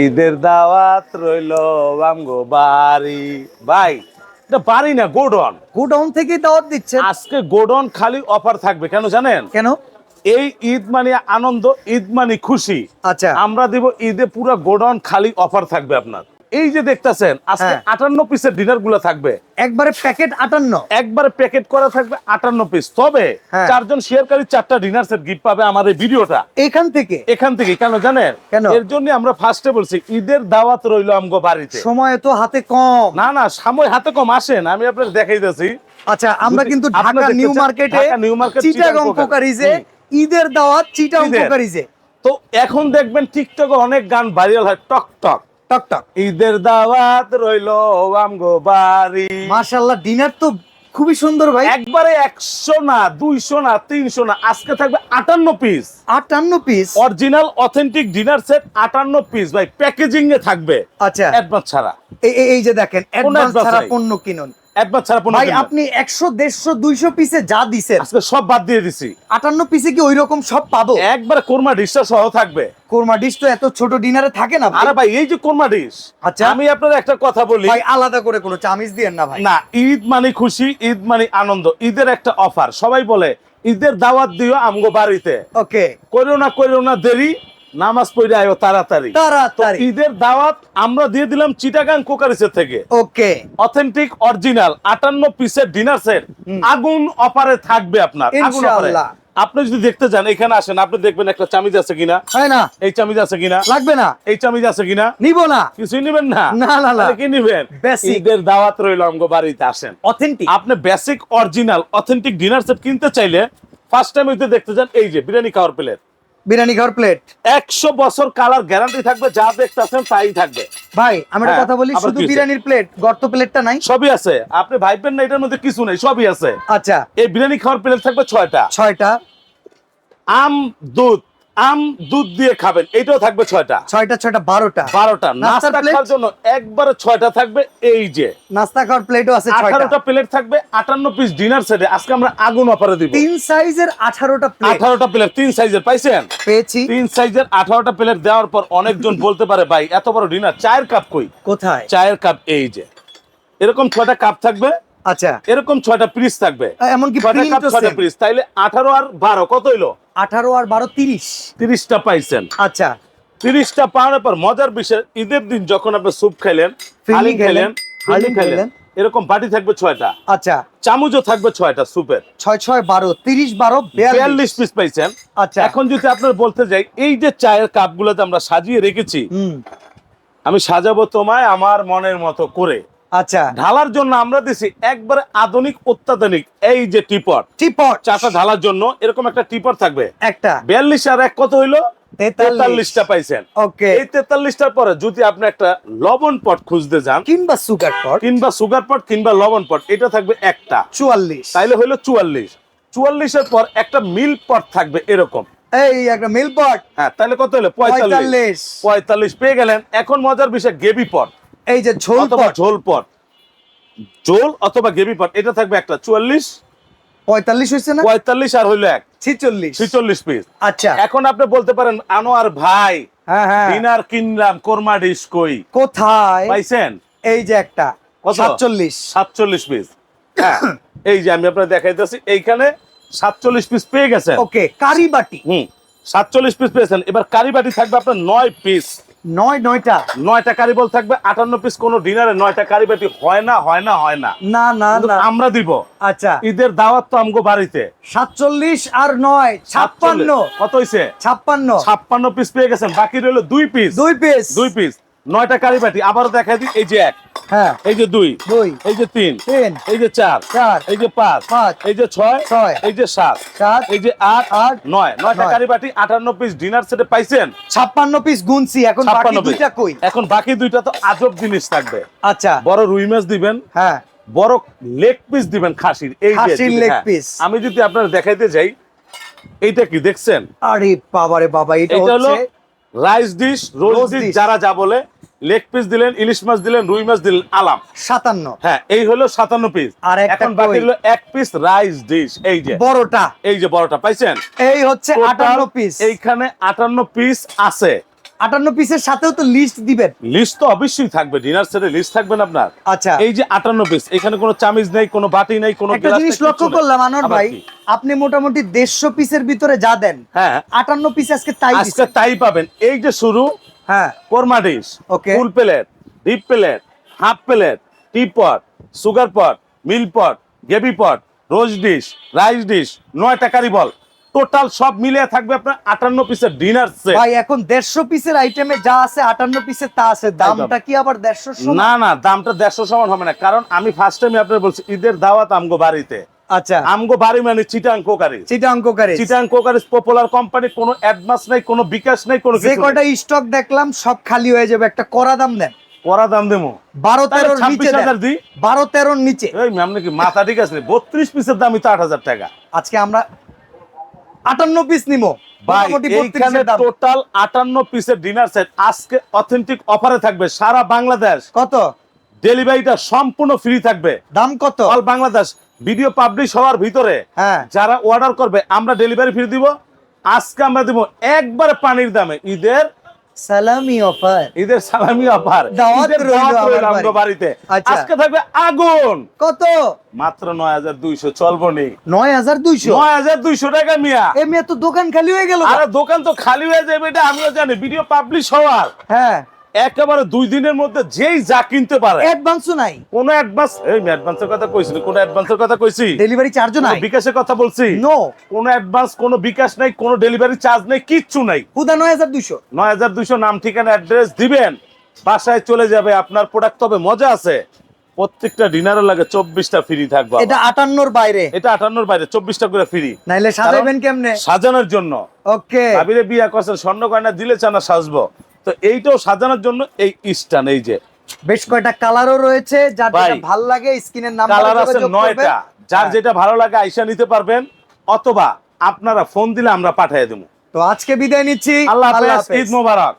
ঈদের দাওয়াত রইল আমগো বাড়ি। ভাই এটা বাড়ি না গোডন গোডাউন থেকে দাওয়াত দিচ্ছে। আজকে গোডন খালি অফার থাকবে কেন জানেন? কেন? এই ঈদ মানে আনন্দ ঈদ মানে খুশি। আচ্ছা। আমরা দিব ঈদে পুরো গোডন খালি অফার থাকবে আপনার। এই যে দেখতাছেন আজকে হ্যাঁ। আটান্ন পিসের ডিনারগুলো থাকবে। একবারে প্যাকেট আটান্ন। একবারে প্যাকেট করা থাকবে আটান্ন পিস তবে হ্যাঁ। চারজন শেয়ারকারী চারটা ডিনার সেট গিফট পাবে আমার এই ভিডিওটা। এখান থেকে? এখান থেকে কেন জানেন? কেন? এর জন্য আমরা ফার্স্টে বলছি ঈদের দাওয়াত রইল আমগো বাড়িতে। সময় তো হাতে কম। না না সময় হাতে কম আসেন আমি আপনার দেখাইতেছি। আচ্ছা আমরা কিন্তু ঢাকা নিউ মার্কেটে নিউ মার্কেট, চিটাগং হুম। ঈদের দাওয়াত চিটাগং। কোকারিজে তো এখন দেখবেন টিকটকে অনেক গান ভাইরাল হয় টক টক টক টক। ঈদের দাওয়াত রইল আমগো বাড়ি। মাশাআল্লাহ ডিনার তো খুবই সুন্দর ভাই। একবারে একশো না দুইশো না তিনশো না আজকে থাকবে আটান্ন পিস আটান্ন piece original authentic dinner set আটান্ন পিস ভাই। প্যাকেজিং এ থাকবে। আচ্ছা। অ্যাডভান্স ছাড়া। এই- যে দেখেন অ্যাডভান্স ছাড়া। পণ্য কিনুন। অ্যাডভান্স ছাড়া ভাই আপনি পিসে যা আজকে সব বাদ দিয়ে দিছি। আটান্ন পিসে কি ওই রকম সব পাবো? একবারে কোরমা ডিশটা সহ থাকবে। কোরমা ডিশ তো এত ছোট ডিনারে থাকে না আরে ভাই এই যে কোরমা ডিশ আচ্ছা। আমি আপনার একটা কথা বলি। ভাই আলাদা করে কোনো চামিচ দিয়েন না ভাই। না ঈদ মানে খুশি ঈদ মানে আনন্দ ঈদের একটা অফার সবাই বলে ঈদের দাওয়াত দিও আমগো বাড়িতে। ওকে করিও না করিও না দেরি। নামাজ পড়ে আয়ো তাড়াতাড়ি। তাড়াতাড়ি। ঈদের দাওয়াত আমরা দিয়ে দিলাম চিটাগাং কোকারিসের থেকে। ওকে। অথেন্টিক অরিজিনাল আটান্ন পিসের ডিনার সেট আগুন অফারে থাকবে আপনার আগুন ইনশাআল্লাহ। আপনি যদি দেখতে যান এখানে আসেন আপনি দেখবেন একটা চামিজ আছে কিনা। হয় না। এই চামিজ আছে কিনা? লাগবে না। এই চামিজ আছে কিনা? নিব না। কিছুই নিবেন না? না, না, না। কি নিবেন। ঈদের দাওয়াত রইল আমগো বাড়িতে আসেন। অথেন্টিক আপনি basic original authentic dinner set কিনতে চাইলে ফার্স্ট টাইম হইতে দেখতে যান এই যে বিরিয়ানি খাওয়ার প্লেট বিরিয়ানি খাওয়ার প্লেট একশো বছর কালার গ্যারান্টি থাকবে যা দেখতেছেন তাই থাকবে। ভাই আমি একটা হ্যাঁ, কথা বলি শুধু বিরিয়ানির প্লেট গর্ত প্লেটটা নাই? সবই আছে। আপনি ভাইবেন না এটার মধ্যে কিছু নেই সবই আছে। আচ্ছা। এই বিরিয়ানি খাওয়ার প্লেট থাকবে ছয়টা। ছয়টা। আম দুধ আম দুধ দিয়ে খাবেন এটাও থাকবে ছয়টা। ছয়টা ছয়টা বারোটা। বারোটা। নাস্তা খাওয়ার জন্য একবারে ছয়টা থাকবে এই যে। নাস্তা খাওয়ার প্লেটও আছে আঠারোটা প্লেট থাকবে আটান্ন পিস ডিনার সেটে আজকে আমরা আগুন অফারে দিব। তিন সাইজের আঠারোটা আঠারোটা প্লেট তিন সাইজের পাইছেন? পেয়েছি। তিন সাইজের আঠারোটা প্লেট দেওয়ার পর অনেকজন বলতে পারে ভাই এত বড় ডিনার চায়ের কাপ কই? কোথায়? চায়ের কাপ এই যে। এরকম ছয়টা কাপ থাকবে আচ্ছা। এরকম ছয়টা পিস থাকবে। এমনকি ছয়টা কাপ ছয়টা পিস তাইলে আঠারো আর বারো কত হইল? আঠারো আর বারো তিরিশ। তিরিশটা পাইছেন। আচ্ছা। তিরিশটা পাওয়ার পর মজার বিষয় ঈদের দিন যখন আপনি স্যুপ খেলেন ফিরনি খেলেন হালিম খেলেন। এরকম বাটি থাকবে ছয়টা। আচ্ছা। চামচও থাকবে ছয়টা স্যুপের। ছয় ছয় বারো তিরিশ বারো বিয়াল্লিশ। পিস পাইছেন। আচ্ছা। এখন যদি আপনার বলতে যাই এই যে চায়ের কাপগুলোতে আমরা সাজিয়ে রেখেছি হুম। আমি সাজাবো তোমায় আমার মনের মতো করে। আচ্ছা। ঢালার জন্য আমরা দিছি একবারে আধুনিক অত্যাধুনিক এই যে টিপট টিপট চাটা ঢালার জন্য এরকম একটা টিপট থাকবে। একটা। বিয়াল্লিশ আর এক কত হইল? তেতাল্লিশটা পাইছেন। ওকে। এই তেতাল্লিশটার পরে যদি আপনি একটা লবণ পট খুঁজতে যান কিংবা সুগার পট। কিংবা সুগার পট কিংবা লবণ পট এটা থাকবে একটা। চুয়াল্লিশ। তাইলে হইল চুয়াল্লিশ। চুয়াল্লিশের পর একটা মিল পট থাকবে এরকম। এই একটা মিল পট। হ্যাঁ তাহলে কত হলো পঁয়তাল্লিশ। পঁয়তাল্লিশ। পেয়ে গেলেন। এখন মজার বিষয় গেবি পট। এই যে ঝোল পট। ঝোল পট। ঝোল অথবা গেবি পট এটা থাকবে একটা। চুয়াল্লিশ? পঁয়তাল্লিশ হয়েছে না? পঁয়তাল্লিশ আর হইল এক। ছিচল্লিশ। ছিচল্লিশ পিস আচ্ছা। এখন আপনি বলতে পারেন আনোয়ার ভাই হ্যাঁ হ্যাঁ। ডিনার কিনলাম কোরমা ডিশ কই? কোথায়? পাইছেন? এই যে একটা? সাতচল্লিশ। সাতচল্লিশ পিস হ্যাঁ। এই যে আমি আপনার দেখাইতেছি এইখানে সাতচল্লিশ পিস পেয়ে গেছেন। ওকে কারি বাটি। হুম সাতচল্লিশ পিস পেয়েছেন। এবার কারি বাটি থাকবে আপনার নয় পিস নয় নয়টা। নয়টা কারি বল থাকবে আটান্ন পিস কোন ডিনারে নয়টা কারি বাটি হয় না হয় না হয় না। না না না। আমরা দিব। আচ্ছা। ঈদের দাওয়াত তো আমগো বাড়িতে। সাতচল্লিশ আর নয় ছাপ্পান্ন। কত হইছে? ছাপ্পান্ন। ছাপ্পান্ন পিস পেয়ে গেছেন। বাকি রইল দুই পিস দুই পিস দুই পিস নয়টা কারি বাটি আবারও দেখা দিই এই যে এক হ্যাঁ। এই যে দুই দুই এই যে তিন তিন এই যে চার চার এই যে পাঁচ পাঁচ এই যে ছয় ছয় এই যে সাত সাত এই যে আট আট নয় নয়টা কারি বাটি আটান্ন পিস ডিনার সেটে পাইছেন? ছাপ্পান্ন পিস গুনছি এখন বাকি দুইটা কই? এখন বাকি দুইটা তো আজব জিনিস থাকবে। আচ্ছা। বড় রুই মাছ দিবেন হ্যাঁ। বড় লেগ পিস দিবেন খাসির এই যে খাসির যদি- leg হ্যাঁ। আমি যদি আপনার দেখাইতে যাই এইটা কি দেখছেন? আরে বাবারে বাবা এটা হচ্ছে রাইস ডিশ রোজ ডিশ যারা যা বলে লেগ পিস দিলেন ইলিশ মাছ দিলেন রুই মাছ দিলেন আলাম। সাতান্ন। হ্যাঁ এই হলো সাতান্ন পিস আর এখন বাকি হলো এক পিস রাইস ডিশ এই যে। বড়টা। এই যে বড়টা পাইছেন? এই হচ্ছে আটান্ন পিস এইখানে আটান্ন পিস আছে। আটান্ন পিসের সাথেও তো লিস্ট দিবেন। লিস্ট তো অবশ্যই থাকবে ডিনার সেটে লিস্ট থাকবেন আপনার। আচ্ছা। এই যে আটান্ন পিস এখানে কোনো চামিজ নেই কোনো বাটি নেই কোনো একটা জিনিস লক্ষ্য করলাম আনোয়ার ভাই আপনি মোটামুটি দেড়শো পিসের ভিতরে যা দেন হ্যাঁ। আটান্ন পিস আজকে তাই আজকে তাই পাবেন। এই যে শুরু হ্যাঁ korma dish Okay. Full plate deep plate half plate tea pot sugar pot milk pot gravy pot rose dish rice dish নয়টা কারি বল। টোটাল সব মিলিয়ে থাকবে আপনার আটান্ন পিসের ডিনার সেট। ভাই এখন দেড়শো পিসের আইটেমে যা আছে আটান্ন পিসের তা আছে। দামটা কি আবার দেড়শো না না দামটা দেড়শো সমান হবে না। কারণ আমি ফার্স্ট টাইম আপনার বলছি ঈদের দাওয়াত আমগো বাড়িতে। আচ্ছা। আমগো বাড়ি মানে চিটাং কোকারি। চিটাঙ্ক করে চিটাং কোকারি পপুলার কোম্পানি কোনো অ্যাডভান্স নাই কোনো বিকাশ নাই কোনো যে কটা স্টক দেখলাম সব খালি হয়ে যাবে একটা করা দাম দেন। করা দাম দেবো। বারো তেরোর নিচে দিই। বারো তেরোর নিচে। মাথা ঠিক আছে? বত্রিশ পিসের দামই তো আট হাজার টাকা। আজকে আমরা আটান্ন পিস নিবো। ভাই মোটামুটি এইখানে 32 এর দাম। টোটাল আটান্ন পিসের ডিনার সেট আজকে অথেন্টিক অফারে থাকবে সারা বাংলাদেশ। কত? ডেলিভারিটা সম্পূর্ণ ফ্রি থাকবে। দাম কত? অল বাংলাদেশ। ভিডিও পাবলিশ হওয়ার ভিতরে হ্যাঁ। যারা অর্ডার করবে আমরা ডেলিভারি ফ্রি দিব। আজকে আমরা দিব একবারে পানির দামে। ঈদের সালামি অফার। ঈদের সালামি অফার। দাওয়াত বাড়িতে। আচ্ছা। আজকে থাকবে আগুন। কত? মাত্র নয় হাজার দুইশো চলবো নি। নয় হাজার দুইশো? নয় হাজার দুইশো টাকা মিয়া। এ মেয়ে তো দোকান খালি হয়ে গেল। আরে দোকান তো খালি হয়ে যাবে এটা আমিও জানি। ভিডিও পাবলিশ হওয়ার। হ্যাঁ। একেবারে দুই দিনের মধ্যে যেই যা কিনতে পারে। অ্যাডভান্সও নাই। কোন অ্যাডভান্স এই অ্যাডভান্সের কথা কইছি কোন অ্যাডভান্সের কথা কইছি। ডেলিভারি চার্জও নাই। বিকাশের কথা বলছি? নো কোন অ্যাডভান্স কোন বিকাশ নাই কোন ডেলিভারি চার্জ নেই কিচ্ছু নাই। হুদা নয় হাজার দুইশো। নয় হাজার দুইশো নাম ঠিকানা অ্যাড্রেস দিবেন। বাসায় চলে যাবে আপনার প্রোডাক্ট তবে মজা আছে। প্রত্যেকটা ডিনারের লাগে চব্বিশটা ফ্রি থাকবে এটা আটান্নর বাইরে। এটা আটান্নর বাইরে চব্বিশটা করে ফ্রি নাইলে সাজাবেন কেমনে? সাজানোর জন্য। ওকে ভাবিরে বিয়া করছেন স্বর্ণ গয়না দিলে চানা সাজবো। তো এইটাও সাজানোর জন্য এই স্টান এই যে বেশ কয়টা কালারও রয়েছে যার ভালো যেটা ভালো লাগে স্কিনের নাম কালার আছে নয়টা। যার যেটা ভালো লাগে আইসা নিতে পারবেন অথবা আপনারা ফোন দিলে আমরা পাঠিয়ে দেবো। তো আজকে বিদায় নিচ্ছি। আল্লাহ হাফেজ ঈদ মোবারক।